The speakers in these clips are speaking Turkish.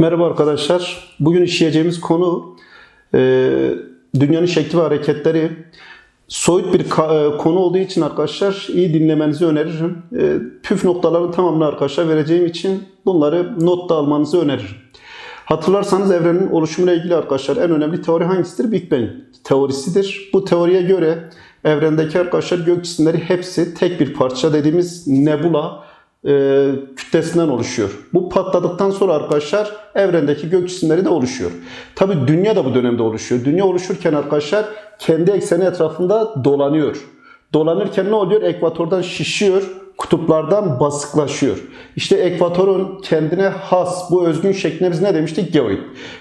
Merhaba arkadaşlar. Bugün işleyeceğimiz konu e, dünyanın şekli ve hareketleri. Soyut bir e, konu olduğu için arkadaşlar iyi dinlemenizi öneririm. E, püf noktaların tamamını arkadaşlar vereceğim için bunları notta almanızı öneririm. Hatırlarsanız evrenin oluşumuyla ilgili arkadaşlar en önemli teori hangisidir? Big Bang teorisidir. Bu teoriye göre evrendeki arkadaşlar gök cisimleri hepsi tek bir parça dediğimiz nebula e, kütlesinden oluşuyor. Bu patladıktan sonra arkadaşlar evrendeki gök cisimleri de oluşuyor. Tabi dünya da bu dönemde oluşuyor. Dünya oluşurken arkadaşlar kendi ekseni etrafında dolanıyor. Dolanırken ne oluyor? Ekvatordan şişiyor, kutuplardan basıklaşıyor. İşte ekvatorun kendine has bu özgün şekline biz ne demiştik? Geoid.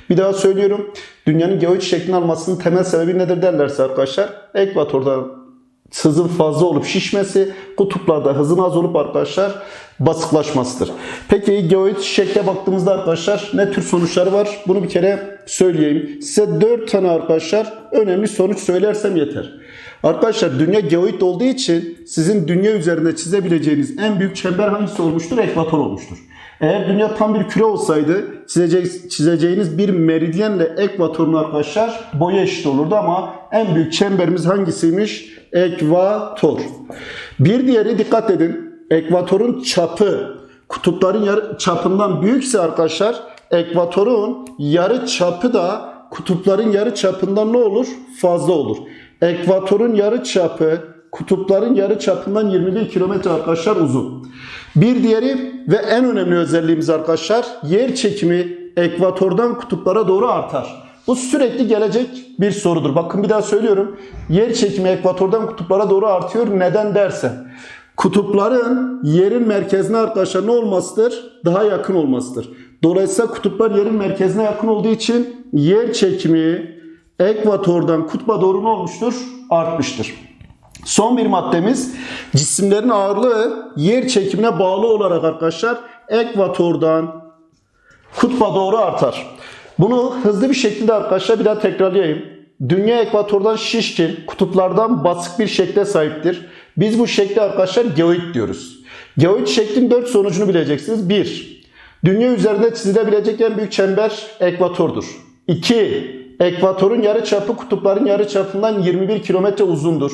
Bir daha söylüyorum. Dünyanın geoid şeklini almasının temel sebebi nedir derlerse arkadaşlar ekvatordan hızın fazla olup şişmesi, kutuplarda hızın az olup arkadaşlar basıklaşmasıdır. Peki geoid şekle baktığımızda arkadaşlar ne tür sonuçları var? Bunu bir kere söyleyeyim. Size 4 tane arkadaşlar önemli sonuç söylersem yeter. Arkadaşlar dünya geoid olduğu için sizin dünya üzerinde çizebileceğiniz en büyük çember hangisi olmuştur? Ekvator olmuştur. Eğer dünya tam bir küre olsaydı çizece- çizeceğiniz bir meridyenle ekvatorun arkadaşlar boyu eşit olurdu ama en büyük çemberimiz hangisiymiş? Ekvator. Bir diğeri dikkat edin. Ekvatorun çapı kutupların yarı çapından büyükse arkadaşlar ekvatorun yarı çapı da kutupların yarı çapından ne olur? Fazla olur. Ekvatorun yarı çapı kutupların yarı çapından 21 kilometre arkadaşlar uzun. Bir diğeri ve en önemli özelliğimiz arkadaşlar yer çekimi ekvatordan kutuplara doğru artar. Bu sürekli gelecek bir sorudur. Bakın bir daha söylüyorum. Yer çekimi ekvatordan kutuplara doğru artıyor. Neden dersen. Kutupların yerin merkezine arkadaşlar ne olmasıdır? Daha yakın olmasıdır. Dolayısıyla kutuplar yerin merkezine yakın olduğu için yer çekimi ekvatordan kutba doğru ne olmuştur? Artmıştır. Son bir maddemiz cisimlerin ağırlığı yer çekimine bağlı olarak arkadaşlar ekvatordan kutba doğru artar. Bunu hızlı bir şekilde arkadaşlar bir daha tekrarlayayım. Dünya ekvatordan şişkin, kutuplardan basık bir şekle sahiptir. Biz bu şekli arkadaşlar geoid diyoruz. Geoid şeklin 4 sonucunu bileceksiniz. 1. Dünya üzerinde çizilebilecek en büyük çember ekvatordur. 2. Ekvatorun yarıçapı kutupların yarıçapından 21 kilometre uzundur.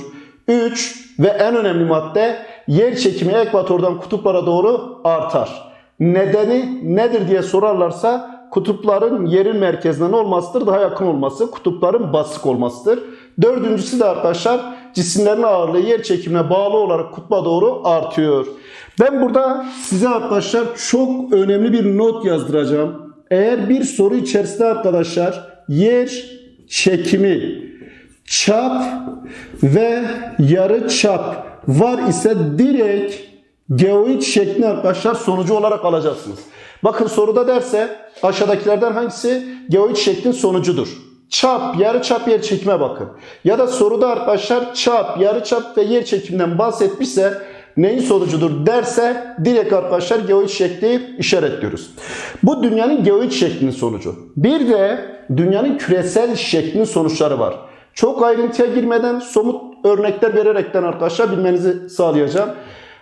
3. Ve en önemli madde yer çekimi ekvatordan kutuplara doğru artar. Nedeni nedir diye sorarlarsa kutupların yerin merkezine ne olmasıdır? Daha yakın olması, kutupların basık olmasıdır. Dördüncüsü de arkadaşlar cisimlerin ağırlığı yer çekimine bağlı olarak kutba doğru artıyor. Ben burada size arkadaşlar çok önemli bir not yazdıracağım. Eğer bir soru içerisinde arkadaşlar yer çekimi, çap ve yarı çap var ise direkt geoid şeklini arkadaşlar sonucu olarak alacaksınız. Bakın soruda derse aşağıdakilerden hangisi geoid şeklin sonucudur? Çap, yarı çap, yer çekime bakın. Ya da soruda arkadaşlar çap, yarı çap ve yer çekiminden bahsetmişse neyin sonucudur derse direkt arkadaşlar geoid şekli işaretliyoruz. Bu dünyanın geoid şeklinin sonucu. Bir de dünyanın küresel şeklinin sonuçları var. Çok ayrıntıya girmeden somut örnekler vererekten arkadaşlar bilmenizi sağlayacağım.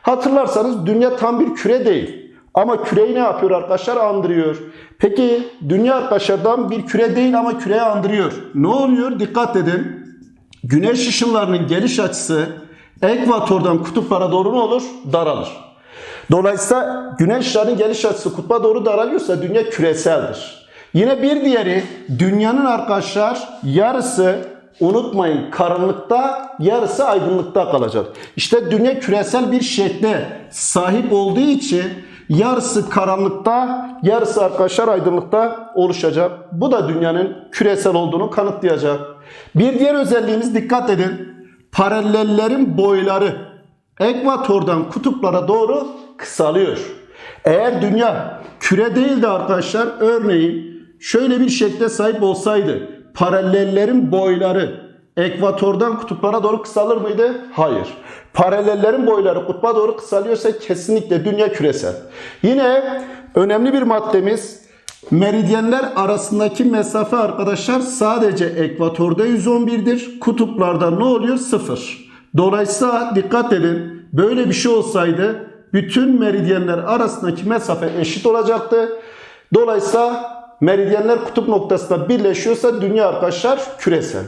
Hatırlarsanız dünya tam bir küre değil. Ama küreyi ne yapıyor arkadaşlar? Andırıyor. Peki dünya arkadaşlardan bir küre değil ama küreyi andırıyor. Ne oluyor? Dikkat edin. Güneş ışınlarının geliş açısı ekvatordan kutuplara doğru ne olur? Daralır. Dolayısıyla güneş ışınlarının geliş açısı kutba doğru daralıyorsa dünya küreseldir. Yine bir diğeri dünyanın arkadaşlar yarısı unutmayın karanlıkta yarısı aydınlıkta kalacak. İşte dünya küresel bir şekle sahip olduğu için yarısı karanlıkta yarısı arkadaşlar aydınlıkta oluşacak. Bu da dünyanın küresel olduğunu kanıtlayacak. Bir diğer özelliğimiz dikkat edin. Paralellerin boyları ekvatordan kutuplara doğru kısalıyor. Eğer dünya küre değil de arkadaşlar örneğin şöyle bir şekle sahip olsaydı paralellerin boyları ekvatordan kutuplara doğru kısalır mıydı? Hayır. Paralellerin boyları kutba doğru kısalıyorsa kesinlikle dünya küresel. Yine önemli bir maddemiz meridyenler arasındaki mesafe arkadaşlar sadece ekvatorda 111'dir. Kutuplarda ne oluyor? 0. Dolayısıyla dikkat edin böyle bir şey olsaydı bütün meridyenler arasındaki mesafe eşit olacaktı. Dolayısıyla meridyenler kutup noktasında birleşiyorsa dünya arkadaşlar küresel.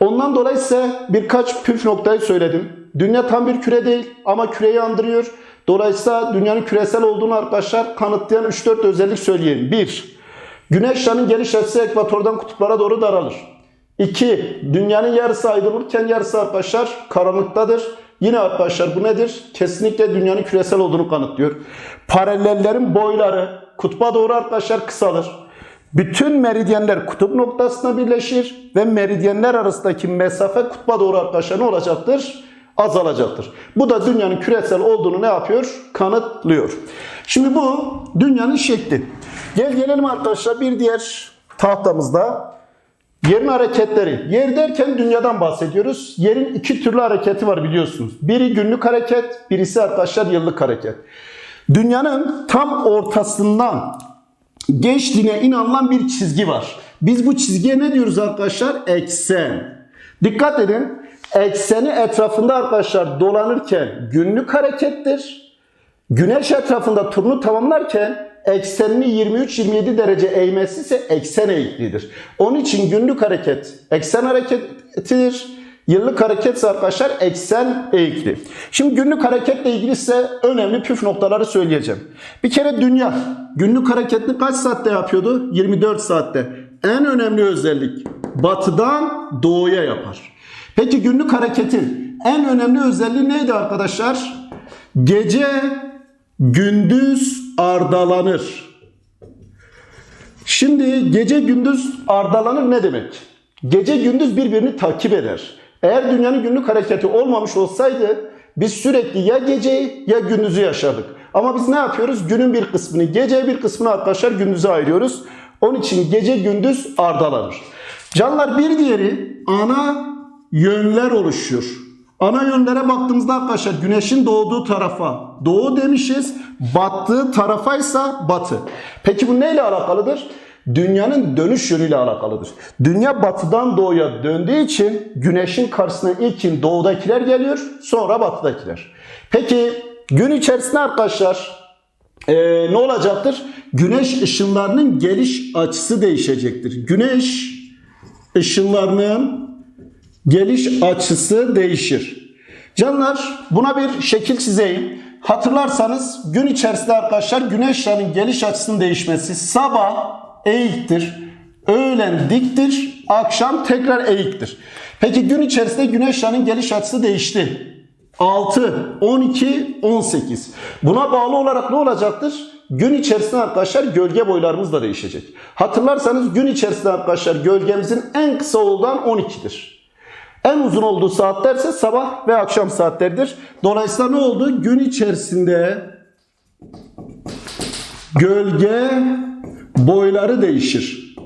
Ondan dolayı ise birkaç püf noktayı söyledim. Dünya tam bir küre değil ama küreyi andırıyor. Dolayısıyla dünyanın küresel olduğunu arkadaşlar kanıtlayan 3-4 özellik söyleyeyim. 1. Güneş ışığının geliş açısı ekvatordan kutuplara doğru daralır. 2. Dünyanın yarısı aydınlıkken yarısı arkadaşlar karanlıktadır. Yine arkadaşlar bu nedir? Kesinlikle dünyanın küresel olduğunu kanıtlıyor. Paralellerin boyları kutba doğru arkadaşlar kısalır. Bütün meridyenler kutup noktasına birleşir ve meridyenler arasındaki mesafe kutba doğru arkadaşlar ne olacaktır? Azalacaktır. Bu da dünyanın küresel olduğunu ne yapıyor? Kanıtlıyor. Şimdi bu dünyanın şekli. Gel gelelim arkadaşlar bir diğer tahtamızda Yerin hareketleri. Yer derken dünyadan bahsediyoruz. Yerin iki türlü hareketi var biliyorsunuz. Biri günlük hareket, birisi arkadaşlar yıllık hareket. Dünyanın tam ortasından geçtiğine inanılan bir çizgi var. Biz bu çizgiye ne diyoruz arkadaşlar? Eksen. Dikkat edin. Ekseni etrafında arkadaşlar dolanırken günlük harekettir. Güneş etrafında turunu tamamlarken eksenini 23-27 derece eğmesi ise eksen eğikliğidir. Onun için günlük hareket eksen hareketidir. Yıllık hareket arkadaşlar eksen eğikli. Şimdi günlük hareketle ilgili ise önemli püf noktaları söyleyeceğim. Bir kere dünya günlük hareketini kaç saatte yapıyordu? 24 saatte. En önemli özellik batıdan doğuya yapar. Peki günlük hareketin en önemli özelliği neydi arkadaşlar? Gece gündüz ardalanır. Şimdi gece gündüz ardalanır ne demek? Gece gündüz birbirini takip eder. Eğer dünyanın günlük hareketi olmamış olsaydı biz sürekli ya geceyi ya gündüzü yaşadık. Ama biz ne yapıyoruz? Günün bir kısmını geceye bir kısmını arkadaşlar gündüze ayırıyoruz. Onun için gece gündüz ardalanır. Canlar bir diğeri ana yönler oluşuyor. Ana yönlere baktığımızda arkadaşlar güneşin doğduğu tarafa doğu demişiz. Battığı tarafa ise batı. Peki bu neyle alakalıdır? Dünyanın dönüş yönüyle alakalıdır. Dünya batıdan doğuya döndüğü için güneşin karşısına ilkin doğudakiler geliyor sonra batıdakiler. Peki gün içerisinde arkadaşlar ee, ne olacaktır? Güneş ışınlarının geliş açısı değişecektir. Güneş ışınlarının geliş açısı değişir. Canlar buna bir şekil çizeyim. Hatırlarsanız gün içerisinde arkadaşlar güneş ışığının geliş açısının değişmesi sabah eğiktir, öğlen diktir, akşam tekrar eğiktir. Peki gün içerisinde güneş ışığının geliş açısı değişti. 6, 12, 18. Buna bağlı olarak ne olacaktır? Gün içerisinde arkadaşlar gölge boylarımız da değişecek. Hatırlarsanız gün içerisinde arkadaşlar gölgemizin en kısa olduğundan 12'dir. En uzun olduğu saatler ise sabah ve akşam saatleridir. Dolayısıyla ne oldu? Gün içerisinde gölge boyları değişir.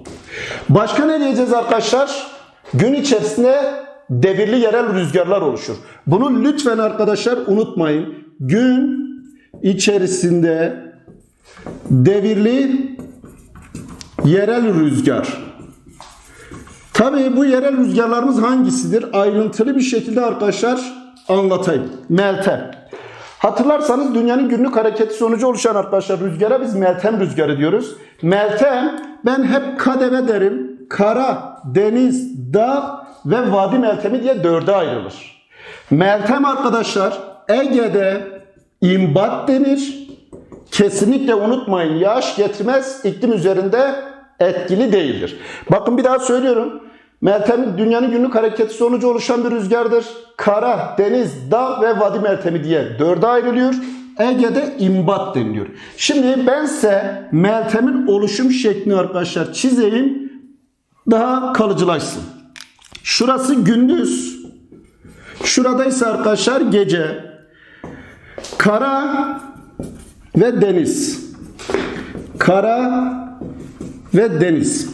Başka ne diyeceğiz arkadaşlar? Gün içerisinde devirli yerel rüzgarlar oluşur. Bunu lütfen arkadaşlar unutmayın. Gün içerisinde devirli yerel rüzgar. Tabii bu yerel rüzgarlarımız hangisidir? Ayrıntılı bir şekilde arkadaşlar anlatayım. Meltem. Hatırlarsanız dünyanın günlük hareketi sonucu oluşan arkadaşlar rüzgara biz meltem rüzgarı diyoruz. Meltem ben hep kademe derim. Kara, deniz, dağ ve vadi meltemi diye dörde ayrılır. Meltem arkadaşlar Ege'de imbat denir. Kesinlikle unutmayın yağış getirmez iklim üzerinde etkili değildir. Bakın bir daha söylüyorum. Meltem dünyanın günlük hareketi sonucu oluşan bir rüzgardır. Kara, deniz, dağ ve vadi meltemi diye dörde ayrılıyor. Ege'de imbat deniliyor. Şimdi ben size meltemin oluşum şeklini arkadaşlar çizeyim. Daha kalıcılaşsın. Şurası gündüz. Şurada ise arkadaşlar gece. Kara ve deniz. Kara ve deniz.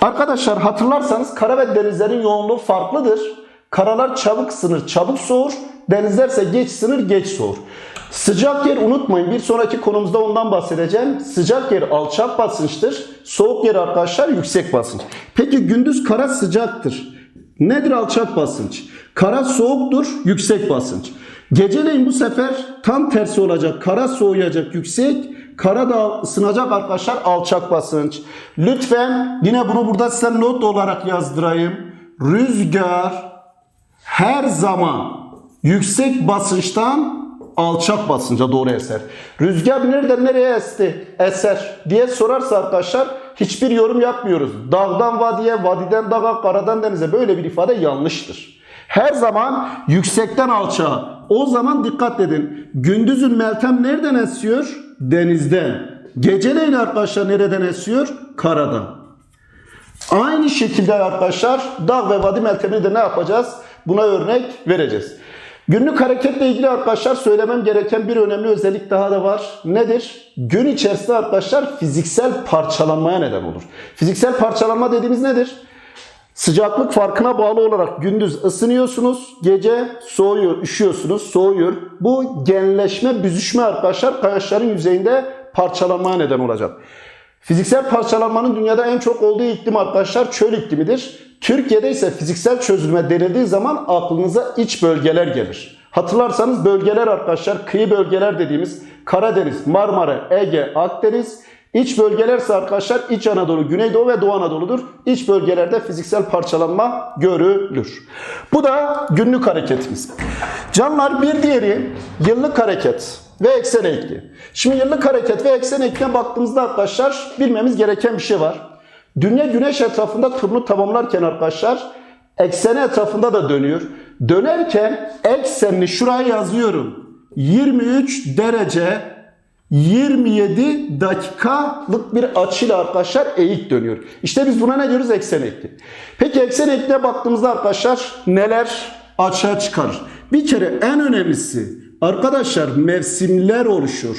Arkadaşlar hatırlarsanız kara ve denizlerin yoğunluğu farklıdır. Karalar çabuk ısınır, çabuk soğur. Denizlerse geç ısınır, geç soğur. Sıcak yer unutmayın. Bir sonraki konumuzda ondan bahsedeceğim. Sıcak yer alçak basınçtır. Soğuk yer arkadaşlar yüksek basınç. Peki gündüz kara sıcaktır. Nedir alçak basınç? Kara soğuktur, yüksek basınç. Geceleyin bu sefer tam tersi olacak. Kara soğuyacak, yüksek. Karadağ ısınacak arkadaşlar alçak basınç. Lütfen yine bunu burada size not olarak yazdırayım. Rüzgar her zaman yüksek basınçtan alçak basınca doğru eser. Rüzgar nereden nereye esti, eser diye sorarsa arkadaşlar hiçbir yorum yapmıyoruz. Dağdan vadiye, vadiden dağa, karadan denize böyle bir ifade yanlıştır. Her zaman yüksekten alçağa. O zaman dikkat edin. Gündüzün Meltem nereden esiyor? Denizden. Geceleyin arkadaşlar nereden esiyor? Karadan. Aynı şekilde arkadaşlar dağ ve vadi meltemini de ne yapacağız? Buna örnek vereceğiz. Günlük hareketle ilgili arkadaşlar söylemem gereken bir önemli özellik daha da var. Nedir? Gün içerisinde arkadaşlar fiziksel parçalanmaya neden olur. Fiziksel parçalanma dediğimiz nedir? Sıcaklık farkına bağlı olarak gündüz ısınıyorsunuz, gece soğuyor, üşüyorsunuz, soğuyor. Bu genleşme, büzüşme arkadaşlar kayaçların yüzeyinde parçalanmaya neden olacak. Fiziksel parçalanmanın dünyada en çok olduğu iklim arkadaşlar çöl iklimidir. Türkiye'de ise fiziksel çözülme denildiği zaman aklınıza iç bölgeler gelir. Hatırlarsanız bölgeler arkadaşlar kıyı bölgeler dediğimiz Karadeniz, Marmara, Ege, Akdeniz, İç bölgelerse arkadaşlar İç Anadolu, Güneydoğu ve Doğu Anadolu'dur. İç bölgelerde fiziksel parçalanma görülür. Bu da günlük hareketimiz. Canlar bir diğeri yıllık hareket ve eksen eğikliği. Şimdi yıllık hareket ve eksen eğikliğine baktığımızda arkadaşlar bilmemiz gereken bir şey var. Dünya güneş etrafında turunu tamamlarken arkadaşlar ekseni etrafında da dönüyor. Dönerken eksenini şuraya yazıyorum. 23 derece 27 dakikalık bir açıyla arkadaşlar eğik dönüyor. İşte biz buna ne diyoruz? Eksen eğikliği. Peki eksen eğikliğe baktığımızda arkadaşlar neler açığa çıkar? Bir kere en önemlisi arkadaşlar mevsimler oluşur.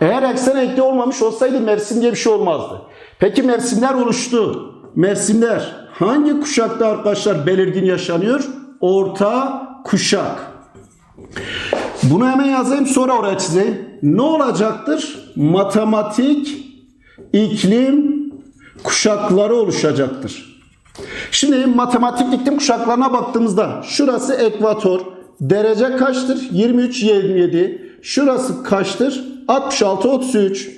Eğer eksen eğikliği olmamış olsaydı mevsim diye bir şey olmazdı. Peki mevsimler oluştu. Mevsimler hangi kuşakta arkadaşlar belirgin yaşanıyor? Orta kuşak. Bunu hemen yazayım sonra oraya çizeyim. Ne olacaktır? Matematik iklim kuşakları oluşacaktır. Şimdi matematik iklim kuşaklarına baktığımızda şurası ekvator. Derece kaçtır? 23 27. Şurası kaçtır? 66 33.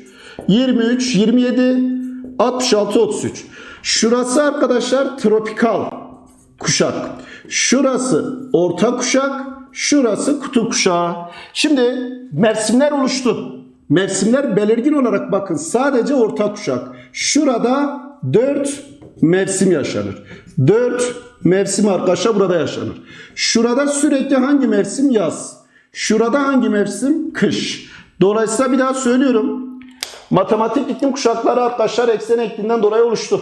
23 27 66 33. Şurası arkadaşlar tropikal kuşak. Şurası orta kuşak, şurası kutup kuşağı. Şimdi mevsimler oluştu. Mevsimler belirgin olarak bakın sadece orta kuşak. Şurada 4 mevsim yaşanır. 4 mevsim arkadaşlar burada yaşanır. Şurada sürekli hangi mevsim? Yaz. Şurada hangi mevsim? Kış. Dolayısıyla bir daha söylüyorum. Matematik iklim kuşakları arkadaşlar eksen ekliğinden dolayı oluştu.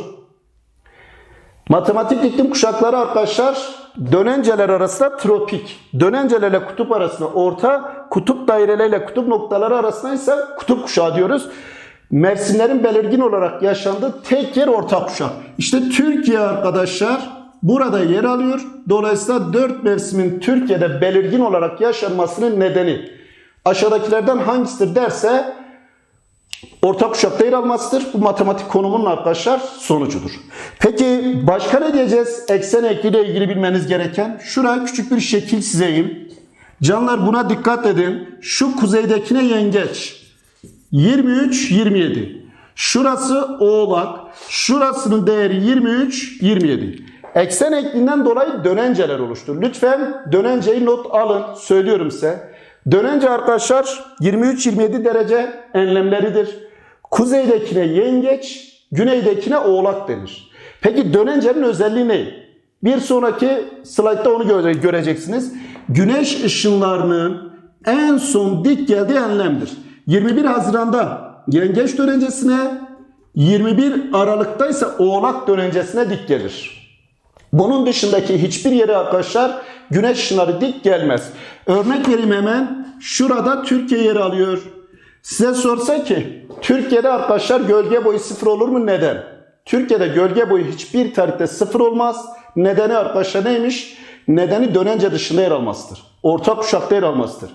Matematik iklim kuşakları arkadaşlar dönenceler arasında tropik, dönencelerle kutup arasında orta, kutup daireleriyle kutup noktaları arasında ise kutup kuşağı diyoruz. Mevsimlerin belirgin olarak yaşandığı tek yer orta kuşak. İşte Türkiye arkadaşlar burada yer alıyor. Dolayısıyla 4 mevsimin Türkiye'de belirgin olarak yaşanmasının nedeni aşağıdakilerden hangisidir derse orta kuşakta yer almasıdır. Bu matematik konumunun arkadaşlar sonucudur. Peki başka ne diyeceğiz? Eksen ekliyle ilgili bilmeniz gereken. Şuraya küçük bir şekil çizeyim. Canlar buna dikkat edin. Şu kuzeydekine yengeç. 23, 27. Şurası oğlak. Şurasının değeri 23, 27. Eksen ekliğinden dolayı dönenceler oluştur. Lütfen dönenceyi not alın. Söylüyorum size. Dönence arkadaşlar 23-27 derece enlemleridir. Kuzeydekine yengeç, güneydekine oğlak denir. Peki dönencenin özelliği ne? Bir sonraki slaytta onu göre- göreceksiniz. Güneş ışınlarının en son dik geldiği enlemdir. 21 Haziran'da yengeç dönencesine, 21 Aralık'ta ise oğlak dönencesine dik gelir. Bunun dışındaki hiçbir yere arkadaşlar güneş ışınları dik gelmez. Örnek vereyim hemen. Şurada Türkiye yer alıyor. Size sorsa ki Türkiye'de arkadaşlar gölge boyu sıfır olur mu? Neden? Türkiye'de gölge boyu hiçbir tarihte sıfır olmaz. Nedeni arkadaşlar neymiş? Nedeni dönence dışında yer almasıdır. Orta kuşakta yer almasıdır.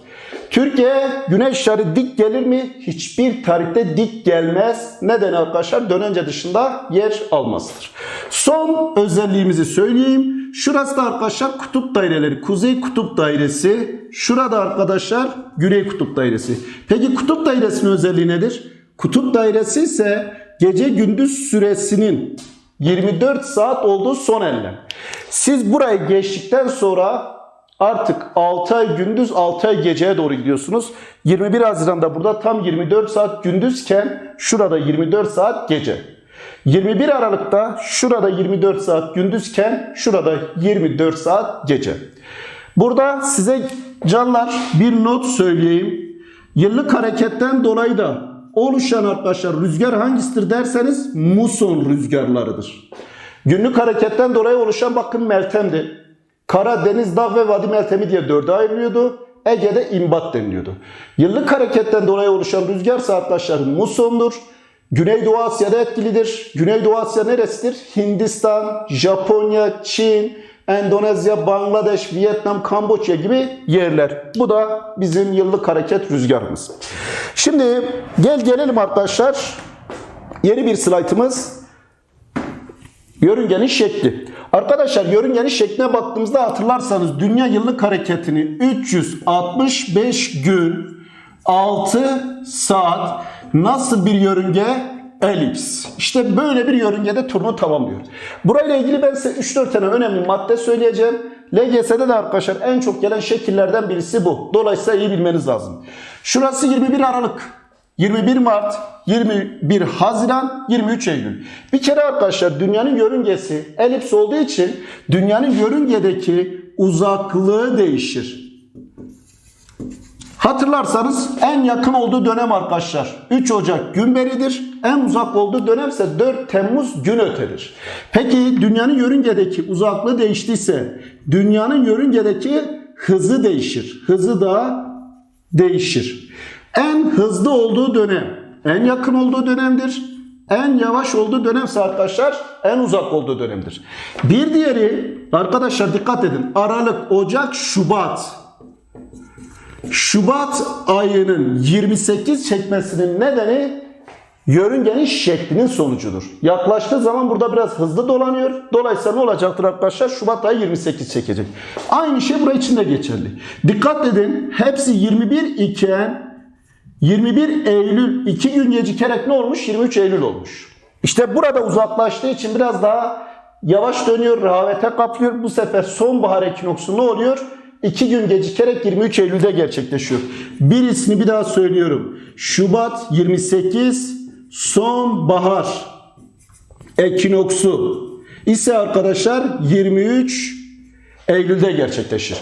Türkiye güneş ışığı dik gelir mi? Hiçbir tarihte dik gelmez. Nedeni arkadaşlar dönence dışında yer almasıdır. Son özelliğimizi söyleyeyim. Şurası da arkadaşlar kutup daireleri. Kuzey kutup dairesi. Şurada arkadaşlar güney kutup dairesi. Peki kutup dairesinin özelliği nedir? Kutup dairesi ise gece gündüz süresinin 24 saat olduğu son enlem. Siz burayı geçtikten sonra artık 6 ay gündüz 6 ay geceye doğru gidiyorsunuz. 21 Haziran'da burada tam 24 saat gündüzken şurada 24 saat gece. 21 Aralık'ta şurada 24 saat gündüzken şurada 24 saat gece. Burada size canlar bir not söyleyeyim. Yıllık hareketten dolayı da oluşan arkadaşlar rüzgar hangisidir derseniz muson rüzgarlarıdır. Günlük hareketten dolayı oluşan bakın Meltem'di. Kara, Deniz, Dağ ve Vadi Meltemi diye dörde ayrılıyordu. Ege'de imbat deniliyordu. Yıllık hareketten dolayı oluşan rüzgar ise arkadaşlar musondur. Güneydoğu Asya'da etkilidir. Güneydoğu Asya neresidir? Hindistan, Japonya, Çin, Endonezya, Bangladeş, Vietnam, Kamboçya gibi yerler. Bu da bizim yıllık hareket rüzgarımız. Şimdi gel gelelim arkadaşlar. Yeni bir slaytımız. Yörüngenin şekli. Arkadaşlar yörüngenin şekline baktığımızda hatırlarsanız dünya yıllık hareketini 365 gün 6 saat nasıl bir yörünge? Elips. İşte böyle bir yörüngede turunu tamamlıyor. Burayla ilgili ben size 3-4 tane önemli madde söyleyeceğim. LGS'de de arkadaşlar en çok gelen şekillerden birisi bu. Dolayısıyla iyi bilmeniz lazım. Şurası 21 Aralık. 21 Mart, 21 Haziran, 23 Eylül. Bir kere arkadaşlar dünyanın yörüngesi elips olduğu için dünyanın yörüngedeki uzaklığı değişir. Hatırlarsanız en yakın olduğu dönem arkadaşlar 3 Ocak Günberi'dir. En uzak olduğu dönem ise 4 Temmuz gün ötedir. Peki dünyanın yörüngedeki uzaklığı değiştiyse dünyanın yörüngedeki hızı değişir. Hızı da değişir. En hızlı olduğu dönem en yakın olduğu dönemdir. En yavaş olduğu dönemse arkadaşlar en uzak olduğu dönemdir. Bir diğeri arkadaşlar dikkat edin. Aralık, Ocak, Şubat. Şubat ayının 28 çekmesinin nedeni yörüngenin şeklinin sonucudur. Yaklaştığı zaman burada biraz hızlı dolanıyor. Dolayısıyla ne olacaktır arkadaşlar? Şubat ayı 28 çekecek. Aynı şey buraya için de geçerli. Dikkat edin hepsi 21 iken 21 Eylül 2 gün gecikerek ne olmuş? 23 Eylül olmuş. İşte burada uzaklaştığı için biraz daha yavaş dönüyor, rehavete kaplıyor. Bu sefer sonbahar ekinoksu ne oluyor? 2 gün gecikerek 23 Eylül'de gerçekleşiyor. Birisini bir daha söylüyorum. Şubat 28 sonbahar ekinoksu ise arkadaşlar 23 Eylül'de gerçekleşir.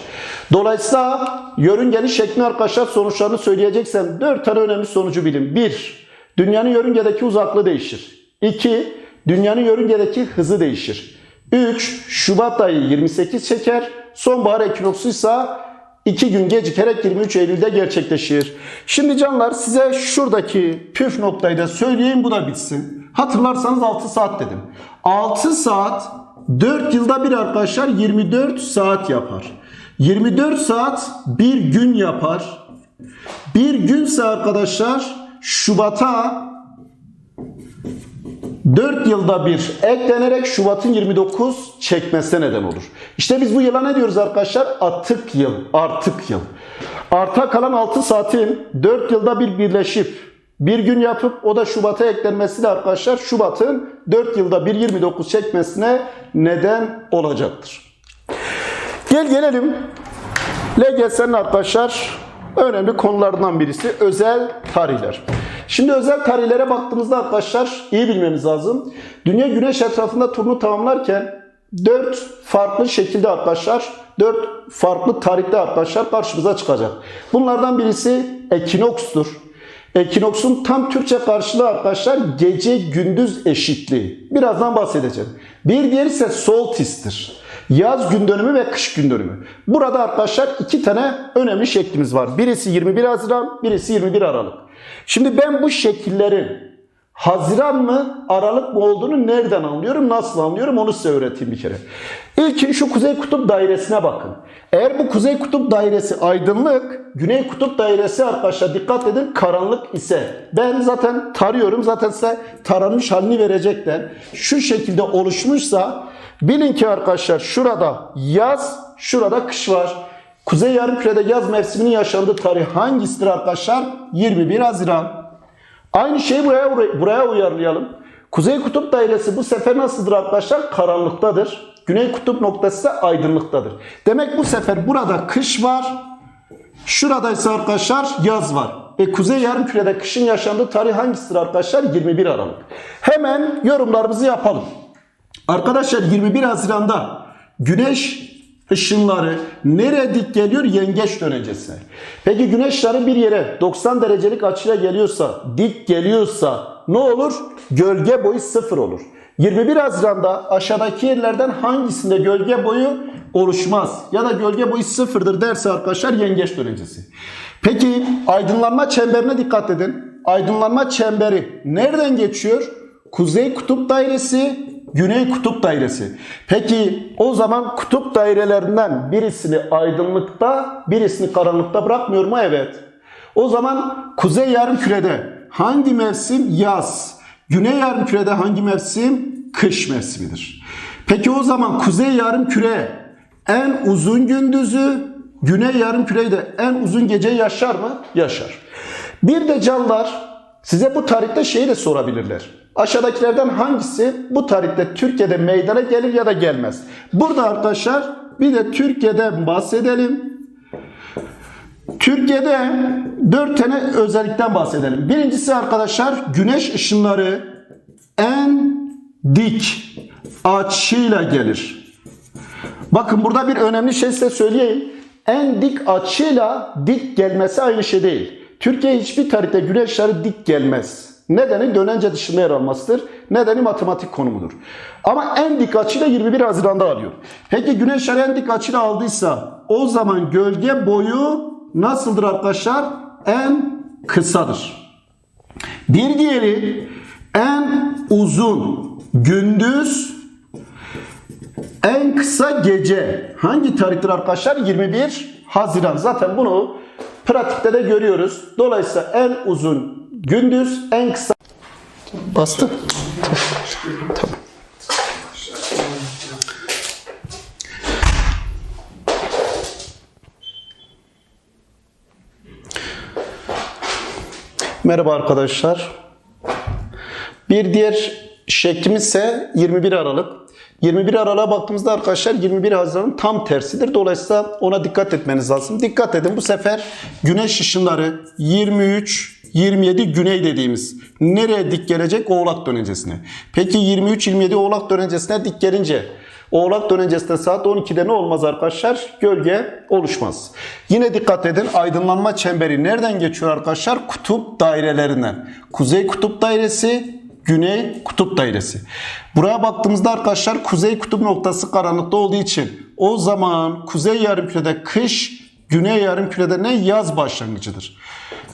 Dolayısıyla yörüngenin şekli arkadaşlar sonuçlarını söyleyeceksem 4 tane önemli sonucu bilin. 1. Dünyanın yörüngedeki uzaklığı değişir. 2. Dünyanın yörüngedeki hızı değişir. 3. Şubat ayı 28 çeker. Sonbahar ekinoksuysa 2 gün gecikerek 23 Eylül'de gerçekleşir. Şimdi canlar size şuradaki püf noktayı da söyleyeyim bu da bitsin. Hatırlarsanız 6 saat dedim. 6 saat 4 yılda bir arkadaşlar 24 saat yapar. 24 saat bir gün yapar. Bir günse arkadaşlar Şubat'a 4 yılda bir eklenerek Şubat'ın 29 çekmesine neden olur. İşte biz bu yıla ne diyoruz arkadaşlar? Atık yıl, artık yıl. Arta kalan 6 saatin 4 yılda bir birleşip bir gün yapıp o da Şubat'a eklenmesiyle arkadaşlar Şubat'ın 4 yılda bir 29 çekmesine neden olacaktır. Gel gelelim LGS'nin arkadaşlar önemli konularından birisi özel tarihler. Şimdi özel tarihlere baktığımızda arkadaşlar iyi bilmemiz lazım. Dünya güneş etrafında turunu tamamlarken 4 farklı şekilde arkadaşlar 4 farklı tarihte arkadaşlar karşımıza çıkacak. Bunlardan birisi ekinokstur. Ekinoksun tam Türkçe karşılığı arkadaşlar gece gündüz eşitliği. Birazdan bahsedeceğim. Bir diğeri ise solstis'tir. Yaz gün dönümü ve kış gün dönümü. Burada arkadaşlar iki tane önemli şeklimiz var. Birisi 21 Haziran, birisi 21 Aralık. Şimdi ben bu şekillerin Haziran mı, Aralık mı olduğunu nereden anlıyorum, nasıl anlıyorum onu size öğreteyim bir kere. İlkin şu Kuzey Kutup Dairesi'ne bakın. Eğer bu Kuzey Kutup Dairesi aydınlık, Güney Kutup Dairesi arkadaşlar dikkat edin karanlık ise ben zaten tarıyorum zaten size taranmış halini verecekler. Şu şekilde oluşmuşsa bilin ki arkadaşlar şurada yaz, şurada kış var. Kuzey Yarımküre'de yaz mevsiminin yaşandığı tarih hangisidir arkadaşlar? 21 Haziran. Aynı şeyi buraya buraya uyarlayalım. Kuzey kutup dairesi bu sefer nasıldır arkadaşlar? Karanlıktadır. Güney kutup noktası ise aydınlıktadır. Demek bu sefer burada kış var. Şurada ise arkadaşlar yaz var. E kuzey yarımkürede kışın yaşandığı tarih hangisidir arkadaşlar? 21 Aralık. Hemen yorumlarımızı yapalım. Arkadaşlar 21 Haziran'da güneş ışınları nereye dik geliyor? Yengeç dönencesine. Peki güneş ışınları bir yere 90 derecelik açıyla geliyorsa, dik geliyorsa ne olur? Gölge boyu sıfır olur. 21 Haziran'da aşağıdaki yerlerden hangisinde gölge boyu oluşmaz ya da gölge boyu sıfırdır derse arkadaşlar yengeç dönencesi. Peki aydınlanma çemberine dikkat edin. Aydınlanma çemberi nereden geçiyor? Kuzey kutup dairesi, güney kutup dairesi. Peki o zaman kutup dairelerinden birisini aydınlıkta, birisini karanlıkta bırakmıyor mu? Evet. O zaman kuzey yarımkürede hangi mevsim? Yaz. Güney yarımkürede hangi mevsim? Kış mevsimidir. Peki o zaman kuzey yarımküre en uzun gündüzü, güney yarımküreyi de en uzun gece yaşar mı? Yaşar. Bir de canlar size bu tarihte şeyi de sorabilirler. Aşağıdakilerden hangisi bu tarihte Türkiye'de meydana gelir ya da gelmez? Burada arkadaşlar bir de Türkiye'den bahsedelim. Türkiye'de dört tane özellikten bahsedelim. Birincisi arkadaşlar güneş ışınları en dik açıyla gelir. Bakın burada bir önemli şey size söyleyeyim. En dik açıyla dik gelmesi aynı şey değil. Türkiye hiçbir tarihte güneş ışınları dik gelmez. Nedeni dönence dışında yer almasıdır. Nedeni matematik konumudur. Ama en dik açıyla 21 Haziran'da alıyor. Peki güneş en dik açıyla aldıysa o zaman gölge boyu nasıldır arkadaşlar? En kısadır. Bir diğeri en uzun gündüz en kısa gece. Hangi tarihtir arkadaşlar? 21 Haziran. Zaten bunu pratikte de görüyoruz. Dolayısıyla en uzun gündüz, en kısa bastı. Tamam. Merhaba arkadaşlar. Bir diğer şeklimiz ise 21 Aralık. 21 Aralık'a baktığımızda arkadaşlar 21 Haziran'ın tam tersidir. Dolayısıyla ona dikkat etmeniz lazım. Dikkat edin bu sefer güneş ışınları 23 27 güney dediğimiz nereye dik gelecek? Oğlak dönencesine. Peki 23-27 Oğlak dönencesine dik gelince Oğlak dönencesinde saat 12'de ne olmaz arkadaşlar? Gölge oluşmaz. Yine dikkat edin aydınlanma çemberi nereden geçiyor arkadaşlar? Kutup dairelerinden. Kuzey kutup dairesi, güney kutup dairesi. Buraya baktığımızda arkadaşlar kuzey kutup noktası karanlıkta olduğu için o zaman kuzey yarımkürede kış, güney yarımkürede ne? Yaz başlangıcıdır.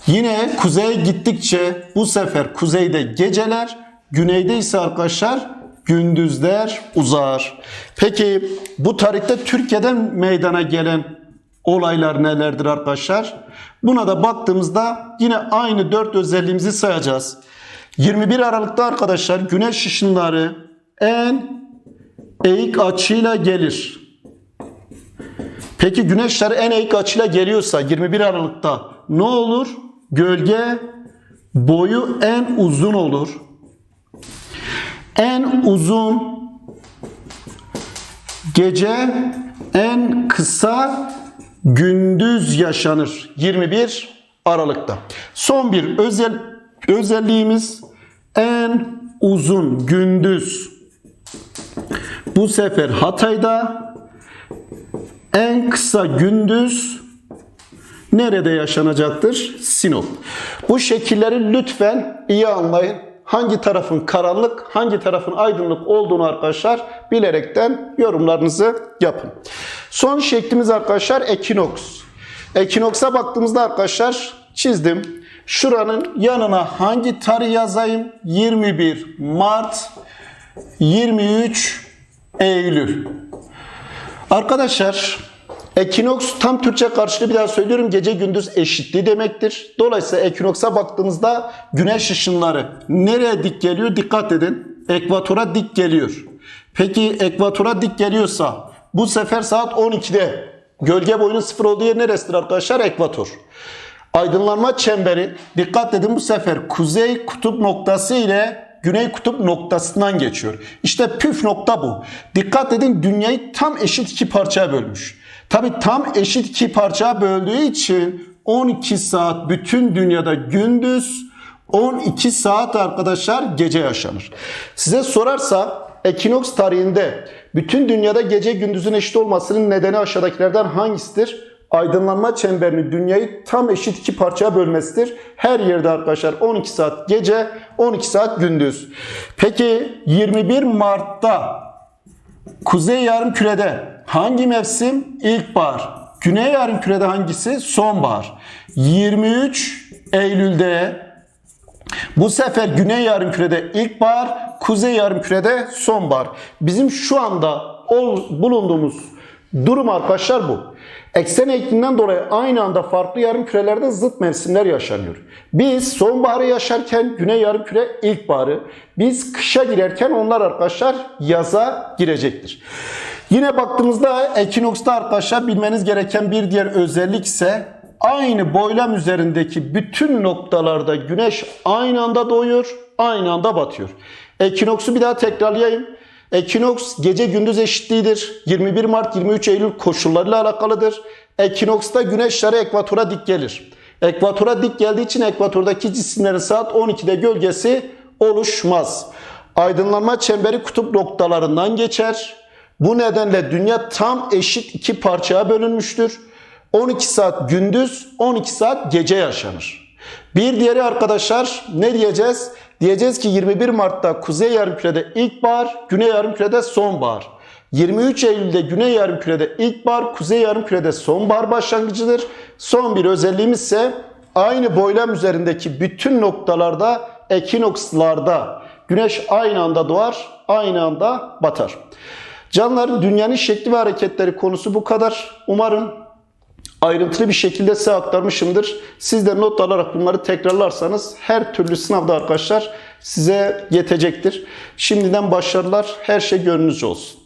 Yine kuzeye gittikçe bu sefer kuzeyde geceler, güneyde ise arkadaşlar gündüzler uzar. Peki bu tarihte Türkiye'den meydana gelen olaylar nelerdir arkadaşlar? Buna da baktığımızda yine aynı dört özelliğimizi sayacağız. 21 Aralık'ta arkadaşlar güneş ışınları en eğik açıyla gelir. Peki güneşler en eğik açıyla geliyorsa 21 Aralık'ta ne olur? Gölge boyu en uzun olur. En uzun gece en kısa gündüz yaşanır 21 Aralık'ta. Son bir özel özelliğimiz en uzun gündüz. Bu sefer Hatay'da en kısa gündüz nerede yaşanacaktır? Sinop. Bu şekilleri lütfen iyi anlayın. Hangi tarafın karanlık, hangi tarafın aydınlık olduğunu arkadaşlar bilerekten yorumlarınızı yapın. Son şeklimiz arkadaşlar ekinoks. Ekinoks'a baktığımızda arkadaşlar çizdim. Şuranın yanına hangi tarih yazayım? 21 Mart, 23 Eylül. Arkadaşlar ekinoks tam Türkçe karşılığı bir daha söylüyorum gece gündüz eşitliği demektir. Dolayısıyla ekinoks'a baktığımızda güneş ışınları nereye dik geliyor? Dikkat edin. Ekvatora dik geliyor. Peki ekvatora dik geliyorsa bu sefer saat 12'de gölge boyunun sıfır olduğu yer neresidir arkadaşlar? Ekvator. Aydınlanma çemberi dikkat edin bu sefer kuzey kutup noktası ile güney kutup noktasından geçiyor. İşte püf nokta bu. Dikkat edin dünyayı tam eşit iki parçaya bölmüş. Tabi tam eşit iki parçaya böldüğü için 12 saat bütün dünyada gündüz 12 saat arkadaşlar gece yaşanır. Size sorarsa ekinoks tarihinde bütün dünyada gece gündüzün eşit olmasının nedeni aşağıdakilerden hangisidir? Aydınlanma çemberini dünyayı tam eşit iki parçaya bölmesidir. Her yerde arkadaşlar 12 saat gece, 12 saat gündüz. Peki 21 Mart'ta Kuzey yarımkürede hangi mevsim? İlkbahar. Güney yarımkürede hangisi? Sonbahar. 23 Eylül'de bu sefer güney yarımkürede ilkbahar, kuzey yarımkürede sonbahar. Bizim şu anda ol, bulunduğumuz durum arkadaşlar bu. Eksen eğikliğinden dolayı aynı anda farklı yarımkürelerde zıt mevsimler yaşanıyor. Biz sonbaharı yaşarken güney yarımküre ilkbaharı, biz kışa girerken onlar arkadaşlar yaza girecektir. Yine baktığımızda ekinoksta arkadaşlar bilmeniz gereken bir diğer özellik ise aynı boylam üzerindeki bütün noktalarda güneş aynı anda doğuyor, aynı anda batıyor. Ekinoksu bir daha tekrarlayayım. Ekinoks gece gündüz eşitliğidir. 21 Mart 23 Eylül koşullarıyla alakalıdır. Ekinoksta güneşleri ekvatora dik gelir. Ekvatora dik geldiği için ekvatordaki cisimlerin saat 12'de gölgesi oluşmaz. Aydınlanma çemberi kutup noktalarından geçer. Bu nedenle dünya tam eşit iki parçaya bölünmüştür. 12 saat gündüz, 12 saat gece yaşanır. Bir diğeri arkadaşlar ne diyeceğiz? Diyeceğiz ki 21 Mart'ta kuzey yarımkürede ilkbahar, güney yarımkürede sonbahar. 23 Eylül'de güney yarımkürede ilkbahar, kuzey yarımkürede sonbahar başlangıcıdır. Son bir özelliğimiz ise aynı boylam üzerindeki bütün noktalarda, ekinokslarda güneş aynı anda doğar, aynı anda batar. Canların dünyanın şekli ve hareketleri konusu bu kadar. Umarım ayrıntılı bir şekilde size aktarmışımdır. Siz de not alarak bunları tekrarlarsanız her türlü sınavda arkadaşlar size yetecektir. Şimdiden başarılar. Her şey gönlünüzce olsun.